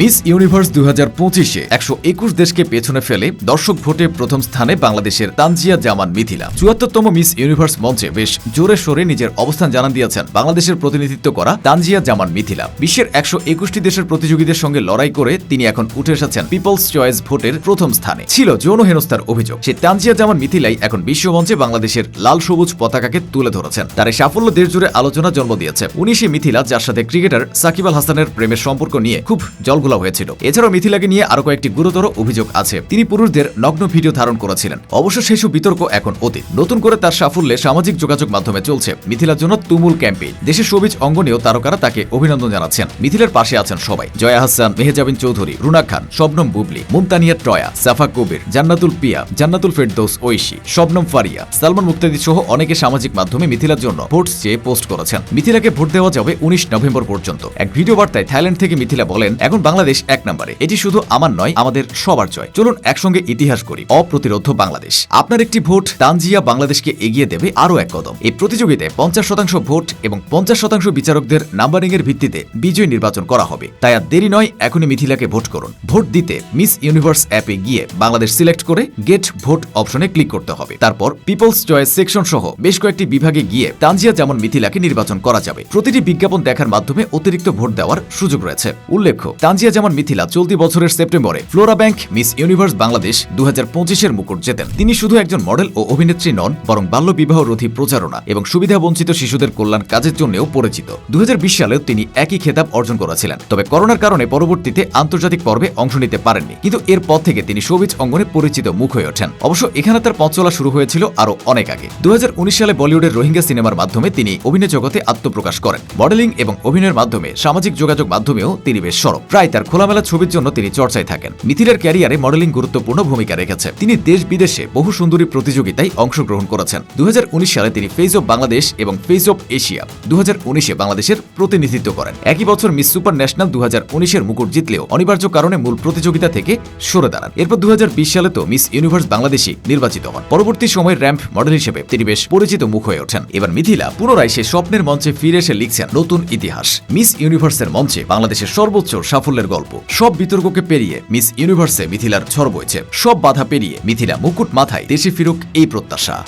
Miss universe দু হাজার পঁচিশে একশো একুশ দেশকে পেছনে ফেলে দর্শক ভোটে প্রথম স্থানে বাংলাদেশের তানজিয়া জামান মিথিলা। চুয়াত্তরতম মিস ইউনিভার্স মঞ্চে বেশ জোরে সোরে নিজের অবস্থান জানান দিয়েছেন বাংলাদেশের প্রতিনিধিত্ব করা তানজিয়া জামান মিথিলা। বিশ্বের একশো একুশটি দেশের প্রতিযোগীদের সঙ্গে লড়াই করে তিনি এখন উঠে এসেছেন পিপলস চয়েস ভোটের প্রথম স্থানে। ছিল যৌন হেনস্থার অভিযোগ। সে তানজিয়া জামান মিথিলাই এখন বিশ্বমঞ্চে বাংলাদেশের লাল সবুজ পতাকাকে তুলে ধরেছেন। তার এই সাফল্য দেশ জুড়ে আলোচনা জন্ম দিয়েছে। উনিশে মিথিলা, যার সাথে ক্রিকেটার সাকিব আল হাসানের প্রেমের সম্পর্ক নিয়ে খুব জলগুলা হয়েছিল। এছাড়াও মিথিলাকে নিয়ে আরও কয়েকটি গুরুতর অভিযোগ আছে। তিনি পুরুষদের নগ্ন ভিডিও ধারণ করেছিলেন। অবশ্য সেসব বিতর্ক এখন অতীত। নতুন করে তার সাফল্যে সামাজিক যোগাযোগ মাধ্যমে চলছে মিথিলার জন্য তুমুল ক্যাম্পেইন। দেশের সবিজ অঙ্গনেও তারকারা তাকে অভিনন্দন জানাচ্ছেন। মিথিলার পাশে আছেন সবাই। জয়া হাসান, মেহেজাবিন চৌধুরী, রুনা খান, শবনম বুবলি, মুমতানিয়া টয়া, সাফা কবির, জান্নাতুল পিয়া, জান্নাতুল ফেরদৌস, ঐশী, শবনম ফারিয়া, সালমান মুক্তাদি সহ অনেকে সামাজিক মাধ্যমে মিথিলার জন্য ভোট চেয়ে পোস্ট করেছেন। মিথিলাকে ভোট দেওয়া যাবে উনিশ নভেম্বর পর্যন্ত। এক ভিডিও বার্তায় থাইল্যান্ড থেকে মিথিলা বলেন, এখন বাংলাদেশ এক নম্বরে। এটি শুধু আমার নয়, আমাদের সবার জয়। চলুন একসঙ্গে ইতিহাস করি। অপ্রতিরোধ বাংলাদেশ। আপনার একটি ভোট তানজিয়া বাংলাদেশকে এগিয়ে দেবে আরও এক কদম। এই প্রতিযোগিতায় পঞ্চাশ শতাংশ ভোট এবং পঞ্চাশ শতাংশ বিচারকদের নাম্বারিং এর ভিত্তিতে বিজয় নির্বাচন করা হবে। তাই আর দেরি নয়, এখনই মিথিলাকে ভোট করুন। ভোট দিতে মিস ইউনিভার্স অ্যাপে গিয়ে বাংলাদেশ সিলেক্ট করে গেট ভোট অপশনে ক্লিক করতে হবে। তারপর পিপলস চয়েস সেকশন সহ বেশ কয়েকটি বিভাগে গিয়ে তানজিয়া যেমন মিথিলাকে নির্বাচন করা যাবে, প্রতিটি বিজ্ঞাপন দেখার মাধ্যমে অতিরিক্ত ভোট দেওয়ার সুযোগ রয়েছে। উল্লেখ্য তানজিয়া যেমন মিথিলা, চলতি বছরের সেপ্টেম্বরে Flora Bank, Miss Universe Bangladesh দু পঁচিশের মুকুট জেতেন। তিনি শুধু একজন মডেল ও অভিনেত্রী নন, বরং বাল্য বিবাহ রোধী প্রচারণা এবং সুবিধা বঞ্চিত শিশুদের কল্যাণ কাজের জন্যও পরিচিত। দু সালেও তিনি একই খেতাব অর্জন করেছিলেন। তবে করোনার কারণে পরবর্তীতে আন্তর্জাতিক পর্বে অংশ নিতে পারেননি। কিন্তু এরপর থেকে তিনি সবিজ অঙ্গনে পরিচিত মুখ হয়ে ওঠেন। অবশ্য এখানে তার পথ চলা শুরু হয়েছিল আরও অনেক আগে। দুই হাজার উনিশ সালে বলিউডের রোহিঙ্গা সিনেমার মাধ্যমে তিনি অভিনয় জগতে আত্মপ্রকাশ করেন। মডেলিং এবং অভিনয়ের মাধ্যমে সামাজিক যোগাযোগ মাধ্যমেও তিনি বেশ সরব। প্রায় তার খোলামেলা ছবির জন্য তিনি চর্চায় থাকেন। মিথিলার ক্যারিয়ারে মডেলিং গুরুত্বপূর্ণ ভূমিকা রেখেছে। তিনি দেশ বিদেশে বহু সুন্দরী প্রতিযোগিতায় অংশগ্রহণ করেছেন। দু সালে তিনি ফেস অফ বাংলাদেশ এবং ফেস অফ এশিয়া দু বাংলাদেশের প্রতিনিধিত্ব করেন। একই বছর মিস সুপার ন্যাশনাল দু এর মুকুট জিতলেও অনিবার্য কারণে মূল প্রতিযোগিতা থেকে সরে দাঁড়ান। এরপর দু হাজার বিশ সালে তো মিস ইউনিভার্স বাংলাদেশী নির্বাচিত হন। পরবর্তী সময়ে র্যাম্প মডেল হিসেবে তিনি বেশ পরিচিত মুখ হয়ে ওঠেন। এবার মিথিলা পুনরায় সে স্বপ্নের মঞ্চে ফিরে এসে লিখছেন নতুন ইতিহাস। মিস ইউনিভার্সের মঞ্চে বাংলাদেশের সর্বোচ্চ সাফল্যের গল্প। সব বিতর্ককে পেরিয়ে মিস ইউনিভার্সে মিথিলার ঝড় বইছে। সব বাধা পেরিয়ে মিথিলা মুকুট মাথায় দেশে ফিরুক এই প্রত্যাশা।